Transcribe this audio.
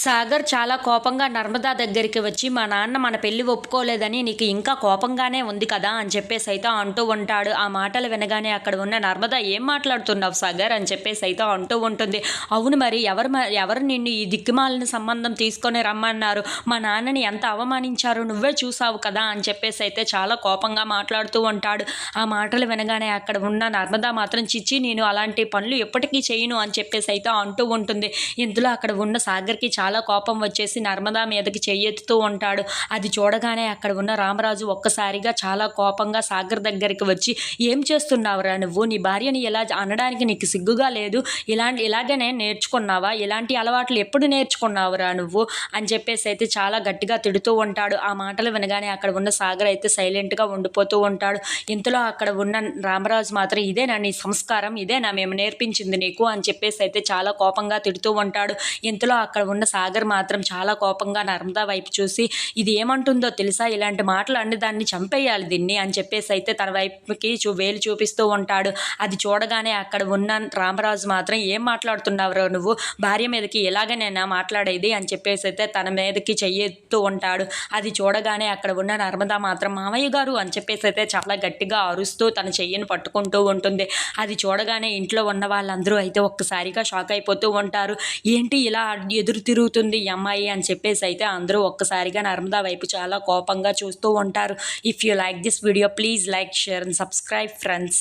సాగర్ చాలా కోపంగా నర్మదా దగ్గరికి వచ్చి మా నాన్న మన పెళ్ళి ఒప్పుకోలేదని నీకు ఇంకా కోపంగానే ఉంది కదా అని చెప్పేసి అయితే అంటూ ఉంటాడు. ఆ మాటలు వినగానే అక్కడ ఉన్న నర్మదా ఏం మాట్లాడుతున్నావు సాగర్? అని చెప్పేసి అయితే అంటూ ఉంటుంది. అవును మరి ఎవరు మ- ఎవరు నిన్ను ఈ దిక్కుమాలిన సంబంధం తీసుకొని రమ్మన్నారు? మా నాన్నని ఎంత అవమానించారు? నువ్వే చూసావు కదా అని చెప్పేసి అయితే చాలా కోపంగా మాట్లాడుతూ ఉంటాడు. ఆ మాటలు వినగానే అక్కడ ఉన్న నర్మదా మాత్రం చిచ్చి నేను అలాంటి పనులు ఎప్పటికీ చేయను అని చెప్పేసి అయితే అంటూ ఉంటుంది. ఇందులో అక్కడ ఉన్న సాగర్కి చాలా చాలా కోపం వచ్చేసి నర్మదా మీదకి చెయ్యెత్తుతూ ఉంటాడు. అది చూడగానే అక్కడ ఉన్న రామరాజు ఒక్కసారిగా చాలా కోపంగా సాగర్ దగ్గరికి వచ్చి ఏం చేస్తున్నావురా నువ్వు? నీ భార్యని ఇలా అనడానికి నీకు సిగ్గుగా లేదు. ఇలాంటి ఇలాగనే నేర్చుకున్నావా? ఇలాంటి అలవాట్లు ఎప్పుడు నేర్చుకున్నావురా నువ్వు? అని చెప్పేసి అయితే చాలా గట్టిగా తిడుతూ ఉంటాడు. ఆ మాటలు వినగానే అక్కడ ఉన్న సాగర్ అయితే సైలెంట్గా ఉండిపోతూ ఉంటాడు. ఇంతలో అక్కడ ఉన్న రామరాజు మాత్రం ఇదేనా నీ సంస్కారం? ఇదేనా మేము నేర్పించింది నీకు? అని చెప్పేసి అయితే చాలా కోపంగా తిడుతూ ఉంటాడు. ఇంతలో అక్కడ ఉన్న సాగర్ మాత్రం చాలా కోపంగా నర్మదా వైపు చూసి ఇది ఏమంటుందో తెలుసా? ఇలాంటి మాటలు అన్ని దాన్ని చంపేయాలి దీన్ని అని చెప్పేసి అయితే తన వైపుకి చూ వేలు చూపిస్తూ ఉంటాడు. అది చూడగానే అక్కడ ఉన్న రామరాజు మాత్రం ఏం మాట్లాడుతున్నావురో నువ్వు? భార్య మీదకి ఎలాగనైనా మాట్లాడేది? అని చెప్పేసి అయితే తన మీదకి చెయ్యెత్తూ ఉంటాడు. అది చూడగానే అక్కడ ఉన్న నర్మదా మాత్రం మామయ్య గారు అని చెప్పేసి అయితే చాలా గట్టిగా అరుస్తూ తన చెయ్యిని పట్టుకుంటూ ఉంటుంది. అది చూడగానే ఇంట్లో ఉన్న వాళ్ళందరూ అయితే ఒక్కసారిగా షాక్ అయిపోతూ ఉంటారు. ఏంటి ఇలా ఎదురు తిరుగుతుంది ఈ అమ్మాయి అని చెప్పేసి అయితే అందరూ ఒక్కసారిగా నర్మదా వైపు చాలా కోపంగా చూస్తూ ఉంటారు. If you like this video please like share and subscribe friends